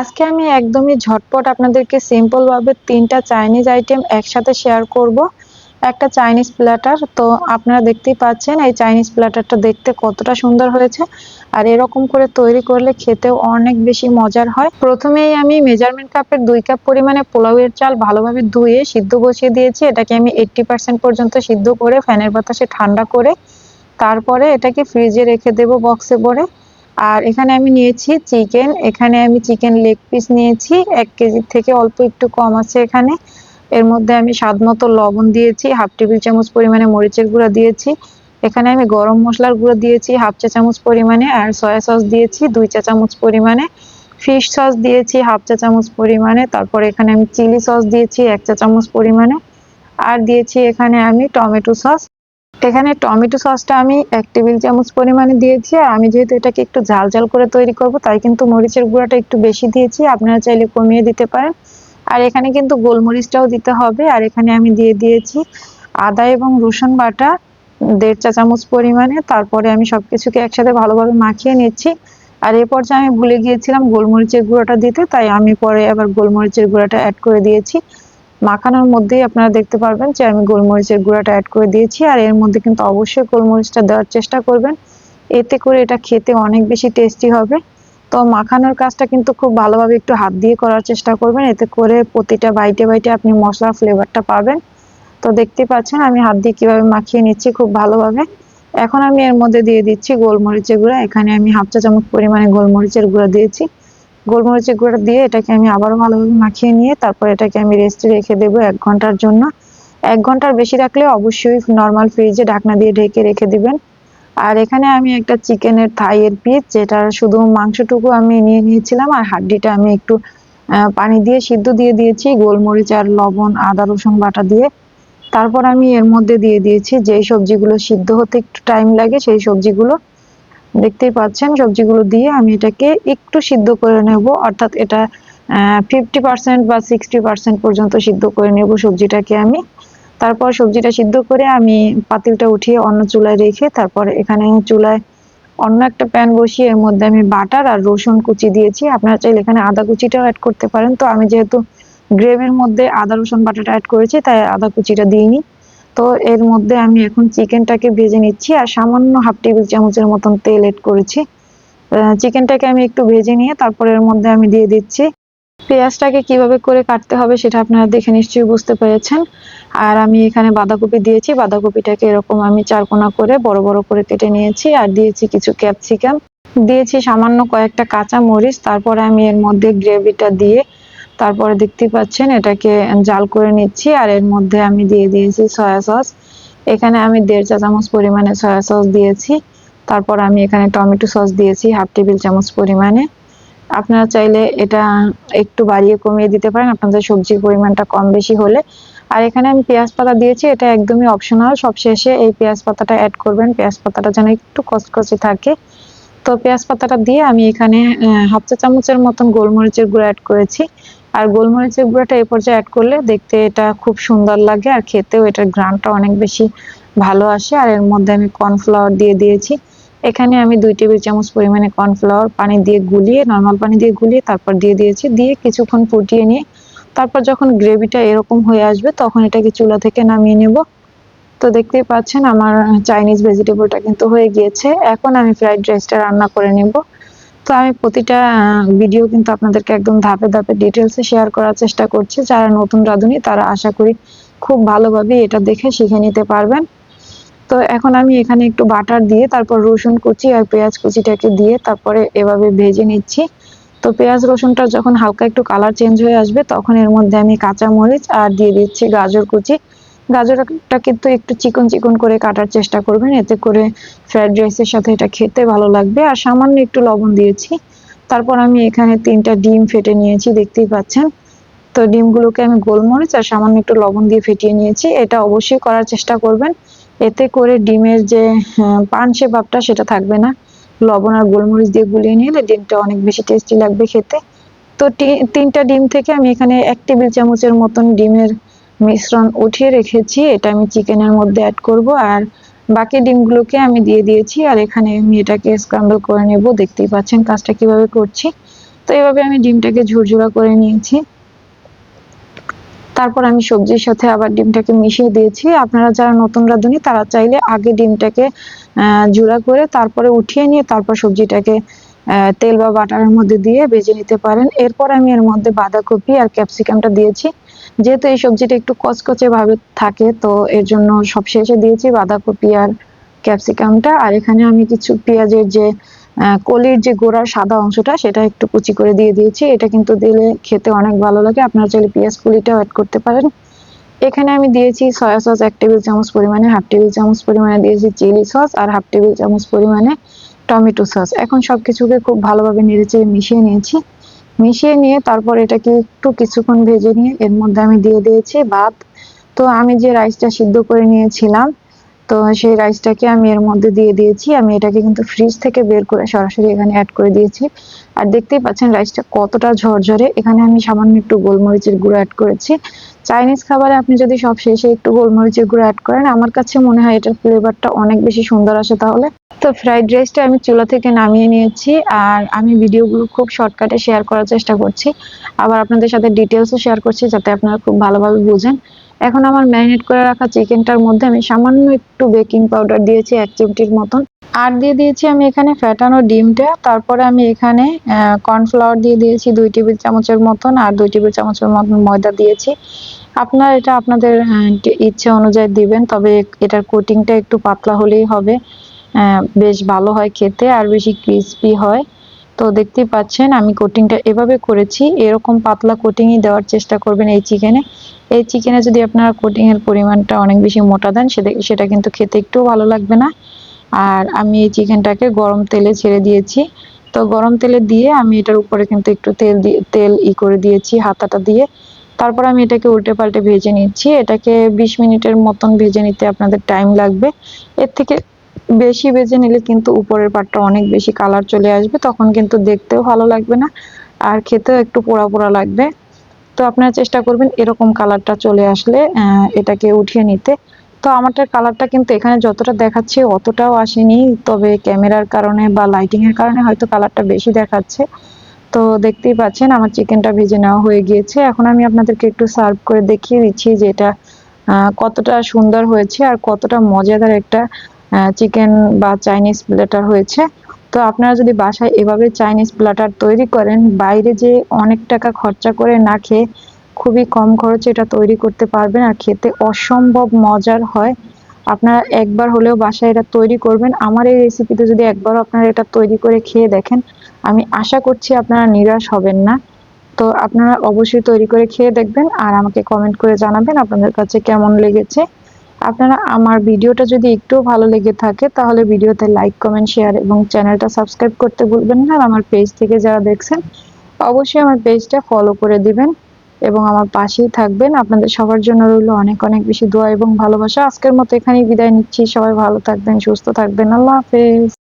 আজকে আমি একদমই ঝটপট আপনাদেরকে সিম্পলভাবে তিনটা চাইনিজ আইটেম একসাথে শেয়ার করব। একটা চাইনিজ প্ল্যাটার তো আপনারা দেখতেই পাচ্ছেন এই চাইনিজ প্ল্যাটারটা দেখতে কতটা সুন্দর হয়েছে আর এরকম করে তৈরি করলে খেতেও অনেক বেশি মজার হয়। প্রথমেই আমি মেজারমেন্ট কাপের দুই কাপ পরিমাণে পোলাওয়ের চাল ভালোভাবে ধুয়ে সিদ্ধ বসিয়ে দিয়েছি। এটাকে আমি এইট্টি পার্সেন্ট পর্যন্ত সিদ্ধ করে ফ্যানের বাতাসে ঠান্ডা করে তারপরে এটাকে ফ্রিজে রেখে দেব বক্সে ভরে। আর এখানে আমি নিয়েছি চিকেন। এখানে আমি চিকেন লেগ পিস নিয়েছি, এক কেজির থেকে অল্প একটু কম আছে এখানে। এর মধ্যে আমি স্বাদ মতো লবণ দিয়েছি, হাফ টেবিল চামচ পরিমাণে মরিচের গুঁড়া দিয়েছি। এখানে আমি গরম মশলার গুঁড়ো দিয়েছি, হাফ চা চামচ পরিমাণে, আর সয়া সস দিয়েছি, দুই চা চামচ পরিমাণে। ফিশ সস দিয়েছি, হাফ চা চামচ পরিমাণে। তারপর এখানে আমি চিলি সস দিয়েছি, এক চা চামচ পরিমাণে। আর দিয়েছি এখানে আমি টমেটো সস। এখানে টমেটো সসটা আমি এক টেবিল চামচ পরিমাণে দিয়েছি, আর আমি যেহেতু এটাকে একটু ঝাল ঝাল করে তৈরি করব, তাই কিন্তু মরিচের গুঁড়াটা একটু বেশি দিয়েছি, আপনারা চাইলে কমিয়ে দিতে পারেন। আর এখানে কিন্তু গোলমরিচটাও দিতে হবে, আর এখানে আমি দিয়ে দিয়েছি আদা এবং রসুন বাটা দেড় চা চামচ পরিমাণে, তারপরে আমি সবকিছুকে একসাথে ভালোভাবে মাখিয়ে নিচ্ছি। আর এ পর্যায়ে আমি ভুলে গিয়েছিলাম গোলমরিচের গুঁড়োটা দিতে, তাই আমি পরে আবার গোলমরিচের গুঁড়োটা অ্যাড করে দিয়েছি। মাখানোর মধ্যেই আপনারা দেখতে পারবেন যে আমি গোলমরিচের গুঁড়াটা অ্যাড করে দিয়েছি, আর এর মধ্যে কিন্তু অবশ্যই গোলমরিচটা দেওয়ার চেষ্টা করবেন। এতে করে এটা খেতে অনেক বেশি টেস্টি হবে। তো মাখানোর কাজটা কিন্তু খুব ভালোভাবে একটু হাত দিয়ে করার চেষ্টা করবেন। এতে করে প্রতিটা বাইটে বাইটে আপনি মশলার ফ্লেভারটা পাবেন। তো দেখতে পাচ্ছেন আমি হাত দিয়ে কীভাবে মাখিয়ে নিচ্ছি খুব ভালোভাবে। এখন আমি এর মধ্যে দিয়ে দিচ্ছি গোলমরিচের গুঁড়া। এখানে আমি হাফ চা চামচ পরিমাণে গোলমরিচের গুঁড়া দিয়েছি। গোলমরিচের গুঁড়া দিয়ে এটাকে আমি আবারও ভালোভাবে মাখিয়ে নিয়ে তারপর এটাকে আমি রেস্টে রেখে দেবো এক ঘণ্টার জন্য। এক ঘণ্টার বেশি রাখলে অবশ্যই নর্মাল ফ্রিজে ঢাকনা দিয়ে ঢেকে রেখে দিবেন। আর এখানে আমি একটা চিকেনের থাইয়ের পিস যেটা শুধু মাংসটুকু আমি নিয়ে নিয়েছিলাম আর হাড্ডিটা আমি একটু পানি দিয়ে সিদ্ধ দিয়ে দিয়েছি, গোলমরিচ আর লবণ, আদা, রসুন বাটা দিয়ে। তারপর আমি এর মধ্যে দিয়ে দিয়েছি যেই সবজিগুলো সিদ্ধ হতে একটু টাইম লাগে সেই সবজিগুলো। দেখতেই পাচ্ছেন, সবজিগুলো দিয়ে আমি এটাকে একটু সিদ্ধ করে নেব। অর্থাৎ এটা ফিফটি পার্সেন্ট বা সিক্সটি পার্সেন্ট পর্যন্ত সিদ্ধ করে নেব সবজিটাকে আমি। তারপর সবজিটা সিদ্ধ করে আমি পাতিলটা উঠিয়ে অন্য চুলায় রেখে তারপর এখানে চুলায় অন্য একটা প্যান বসিয়ে এর মধ্যে আমি বাটার আর রসুন কুচি দিয়েছি। আপনারা চাইলে এখানে আদা কুচিটাও অ্যাড করতে পারেন। তো আমি যেহেতু গ্রেভির মধ্যে আদা, রসুন, বাটাটা অ্যাড করেছি, তাই আদা কুচিটা দিইনি। তো এর মধ্যে আমি এখন চিকেনটাকে ভেজে নিচ্ছি আর সামান্য হাফ টেবিল চামচের মতন তেল এড করেছি। চিকেনটাকে আমি একটু ভেজে নিয়ে তারপর এর মধ্যে আমি দিয়ে দিচ্ছি। পেঁয়াজটাকে কীভাবে করে কাটতে হবে সেটা আপনারা দেখে নিশ্চয়ই বুঝতে পেরেছেন। আর আমি এখানে বাঁধাকপি দিয়েছি, বাঁধাকপিটাকে এরকম আমি চারকোনা করে বড় বড় করে কেটে নিয়েছি আর দিয়েছি কিছু ক্যাপসিকাম। দিয়েছি সামান্য কয়েকটা কাঁচা মরিচ তারপরে আমি এর মধ্যে গ্রেভিটা দিয়ে তারপরে দেখতে পাচ্ছেন, এটাকে জাল করে নিচ্ছি আর এর মধ্যে আমি দিয়ে দিয়েছি সয়া সস। এখানে আমি দেড় চা চামচ পরিমাণে সয়া সস দিয়েছি। তারপর আমি এখানে টমেটো সস দিয়েছি, হাফ টেবিল চামচ পরিমাণে। আপনারা চাইলে এটা একটু বাড়িয়ে কমিয়ে দিতে পারেন, আপনাদের সবজির পরিমাণটা কম বেশি হলে। আর এখানে আমি পেঁয়াজ পাতা দিয়েছি, এটা একদমই অপশনাল সব শেষে এই পেঁয়াজ পাতাটা অ্যাড করবেন, পেঁয়াজ পাতাটা যেন একটু কচকচে থাকে। তো পেঁয়াজ পাতাটা দিয়ে আমি এখানে হাফ চা চামচের মতন গোলমরিচের গুঁড়ো অ্যাড করেছি। আর গোলমরিচের গুঁড়োটা এই পর্যায়ে অ্যাড করলে দেখতে এটা খুব সুন্দর লাগে আর খেতেও এটার গ্রানটা অনেক বেশি ভালো আসে। আর এর মধ্যে আমি কর্নফ্লাওয়ার দিয়ে দিয়েছি। এখানে আমি দুই টেবিল চামচ পরিমাণে কর্নফ্লাওয়ার পানি দিয়ে গুলিয়ে, নর্মাল পানি দিয়ে গুলিয়ে তারপর দিয়ে দিয়েছি। দিয়ে কিছুক্ষণ ফুটিয়ে নিয়ে তারপর যখন গ্রেভিটা এরকম হয়ে আসবে তখন এটাকে চুলা থেকে নামিয়ে নেব। তো দেখতেই পাচ্ছেন আমার চাইনিজ ভেজিটেবলটা কিন্তু হয়ে গিয়েছে। এখন আমি ফ্রাইড রাইসটা রান্না করে নেব। তো আমি প্রতিটা ভিডিও কিন্তু আপনাদেরকে একদম ধাপে ধাপে ডিটেলসে শেয়ার করার চেষ্টা করছি। যারা নতুন রাঁধুনি, তারা আশা করি খুব ভালোভাবে এটা দেখে শিখে নিতে পারবেন। তো এখন আমি এখানে একটু বাটার দিয়ে তারপর রসুন কুচি আর পেঁয়াজ কুচিটাকে দিয়ে তারপরে এভাবে ভেজে নিচ্ছি। তো পেঁয়াজ রসুনটা যখন হালকা একটু কালার চেঞ্জ হয়ে আসবে, তখন এর মধ্যে আমি কাঁচা মরিচ আর দিয়ে দিচ্ছি গাজর কুচি। গাজরটা কিন্তু একটু চিকন চিকন করে কাটার চেষ্টা করবেন, এতে করে ফ্রাইড রাইসের সাথে এটা খেতে ভালো লাগবে। আর সামান্য একটু লবণ দিয়েছি। তারপর আমি এখানে তিনটা ডিম ফেটে নিয়েছি, দেখতেই পাচ্ছেন। তো ডিমগুলোকে আমি গোলমরিচ আর সামান্য একটু লবণ দিয়ে ফেটিয়ে নিয়েছি। এটা অবশ্যই করার চেষ্টা করবেন। এতে করে ডিমের যে পানসে ভাবটা সেটা থাকবে না। লবণ আর গোলমরিচ দিয়ে গুলিয়ে নিলে ডিমটা অনেক বেশি টেস্টি লাগবে খেতে। তো তিনটা ডিম থেকে আমি এখানে এক টেবিল চামচের মতন ডিমের মিশ্রণ উঠিয়ে রেখেছি, এটা আমি চিকেনের মধ্যে অ্যাড করব, আর বাকি ডিমগুলোকে আমি দিয়ে দিয়েছি, আর এখানে আমি এটাকে স্ক্রাম্বল করে নেব, দেখতেই পাচ্ছেন কাজটা কীভাবে করছি। তো এইভাবে আমি ডিমটাকে ঝুরঝুরা করে নিয়েছি। তারপর আমি সবজির সাথে আবার ডিমটাকে মিশিয়ে দিয়েছি। আপনারা যারা নতুন রাঁধুনি, তারা চাইলে আগে ডিমটাকে জুড়া করে তারপরে উঠিয়ে নিয়ে তারপর সবজিটাকে তেল বা বাটারের মধ্যে দিয়ে ভেজে নিতে পারেন। এরপর আমি এর মধ্যে বাঁধাকপি আর ক্যাপসিকামটা দিয়েছি। যেহেতু এই সবজিটা একটু কচকচে ভাবে থাকে, তো এর জন্য সব শেষে দিয়েছি বাঁধাকপি আর ক্যাপসিকামটা। আর এখানে আমি কিছু পেঁয়াজের যে কলির যে গোড়ার সাদা অংশটা, সেটা একটু কুচি করে দিয়ে দিয়েছি। এটা কিন্তু দিলে খেতে অনেক ভালো লাগে। আপনারা চাইলে পেঁয়াজ কুলিটাও অ্যাড করতে পারেন। এখানে আমি দিয়েছি সয়া সস এক টেবিল চামচ পরিমাণে, হাফ টেবিল চামচ পরিমাণে দিয়েছি চিলি সস, আর হাফ টেবিল চামচ পরিমাণে টমেটো সস। এখন সব কিছুকে খুব ভালোভাবে নেড়েচেড়ে মিশিয়ে নিয়েছি। মিশিয়ে নিয়ে তারপর এটাকে একটু কিছুক্ষণ ভেজে নিয়ে এর মধ্যে আমি দিয়ে দিয়েছি ভাত। তো আমি যে রাইসটা সিদ্ধ করে নিয়েছিলাম তো সেই রাইসটাকে আমি এর মধ্যে দিয়ে দিয়েছি। আমি এটাকে কিন্তু ফ্রিজ থেকে বের করে সরাসরি এখানে অ্যাড করে দিয়েছি। আর দেখতেই পাচ্ছেন রাইসটা কতটা ঝরঝরে। এখানে আমি সামান্য একটু গোলমরিচের গুঁড়ো অ্যাড করেছি। চাইনিজ খাবারে আপনি যদি সব শেষে একটু গোলমরিচের গুঁড়ো অ্যাড করেন, আমার কাছে মনে হয় এটার ফ্লেভারটা অনেক বেশি সুন্দর আসে তাহলে। তো ফ্রাইড রাইসটা আমি চুলা থেকে নামিয়ে নিয়েছি আর আমি ভিডিওগুলো খুব শর্টকাটে শেয়ার করার চেষ্টা করছি। আবার আপনাদের সাথে ডিটেলসও শেয়ার করছি যাতে আপনারা খুব ভালোভাবে বুঝেন। এখন আমার ম্যারিনেট করে রাখা চিকেনটার মধ্যে আমি সামান্য একটু বেকিং পাউডার দিয়েছি, এক চিমটির মতন। আর দিয়ে দিয়েছি আমি এখানে ফ্যাটানো ডিমটা। তারপরে আমি এখানে কর্নফ্লাওয়ার দিয়ে দিয়েছি দুই টেবিল চামচের মতন আর দুই টেবিল চামচের মতন ময়দা দিয়েছি। আপনার এটা আপনাদের ইচ্ছে অনুযায়ী দিবেন, তবে এটার কোটিংটা একটু পাতলা হলেই হবে। বেশ ভালো হয় খেতে আর বেশি ক্রিসপি হয়। তো দেখতেই পাচ্ছেন, আমি কোটিংটা এভাবে করেছি। এরকম পাতলা কোটিংই দেওয়ার চেষ্টা করবেন এই চিকেনে। এই চিকেনে যদি আপনারা কোটিংয়ের পরিমাণটা অনেক বেশি মোটা দেন, সেটা কিন্তু খেতে একটু ভালো লাগবে না। আর আমি এই চিকেনটাকে গরম তেলে ছেড়ে দিয়েছি। তো গরম তেলে দিয়ে আমি এটার উপরে কিন্তু একটু তেল দিয়ে তেল ই করে দিয়েছি, হাতাটা দিয়ে। তারপর আমি এটাকে উল্টে পাল্টে ভেজে নিচ্ছি। এটাকে বিশ মিনিটের মতন ভেজে নিতে আপনাদের টাইম লাগবে। এর থেকে বেশি ভেজে নিলে কিন্তু উপরের পাটটা অনেক বেশি কালার চলে আসবে, তখন কিন্তু দেখতেও ভালো লাগবে না, আর খেতেও একটু পোড়া পোড়া লাগবে। তো আপনারা চেষ্টা করবেন এরকম কালারটা চলে আসলে এটাকে উঠিয়ে নিতে। তো আমারটার কালারটা কিন্তু এখানে যতটা দেখাচ্ছে অতটাও আসেনি, তবে ক্যামেরার কারণে বা লাইটিংয়ের কারণে হয়তো কালারটা বেশি দেখাচ্ছে। তো দেখতেই পাচ্ছেন আমার চিকেনটা ভেজে নেওয়া হয়ে গিয়েছে। এখন আমি আপনাদেরকে একটু সার্ভ করে দেখিয়ে দিচ্ছি যে এটা কতটা সুন্দর হয়েছে আর কতটা মজাদার একটা চিকেন বা চাইনিজ প্লেটার হয়েছে। তো আপনারা যদি বাসায় এভাবে চাইনিজ প্ল্যাটার তৈরি করেন, বাইরে যে অনেক টাকা খরচা করে না খেয়ে খুবই কম খরচে এটা তৈরি করতে পারবেন আর খেতে অসম্ভব মজার হয়। আপনারা একবার হলেও বাসায় এটা তৈরি করবেন। আমার এই রেসিপিতে যদি একবার আপনারা এটা তৈরি করে খেয়ে দেখেন, আমি আশা করছি আপনারা নিরাশ হবেন না। তো আপনারা অবশ্যই তৈরি করে খেয়ে দেখবেন আর আমাকে কমেন্ট করে জানাবেন আপনাদের কাছে কেমন লেগেছে। আপনারা আমার ভিডিওটা যদি একটু ভালো লেগে থাকে, তাহলে ভিডিওতে লাইক কমেন্ট শেয়ার এবং চ্যানেলটা সাবস্ক্রাইব করতে ভুলবেন না। আর আমার পেজ থেকে যারা দেখছেন, অবশ্যই আমার পেজটা ফলো করে দিবেন এবং আমার পাশেই থাকবেন। আপনাদের সবার জন্য রইল অনেক অনেক বেশি দোয়া এবং ভালোবাসা। আজকের মতো এখানেই বিদায় নিচ্ছি। সবাই ভালো থাকবেন, সুস্থ থাকবেন। আল্লাহ হাফেজ।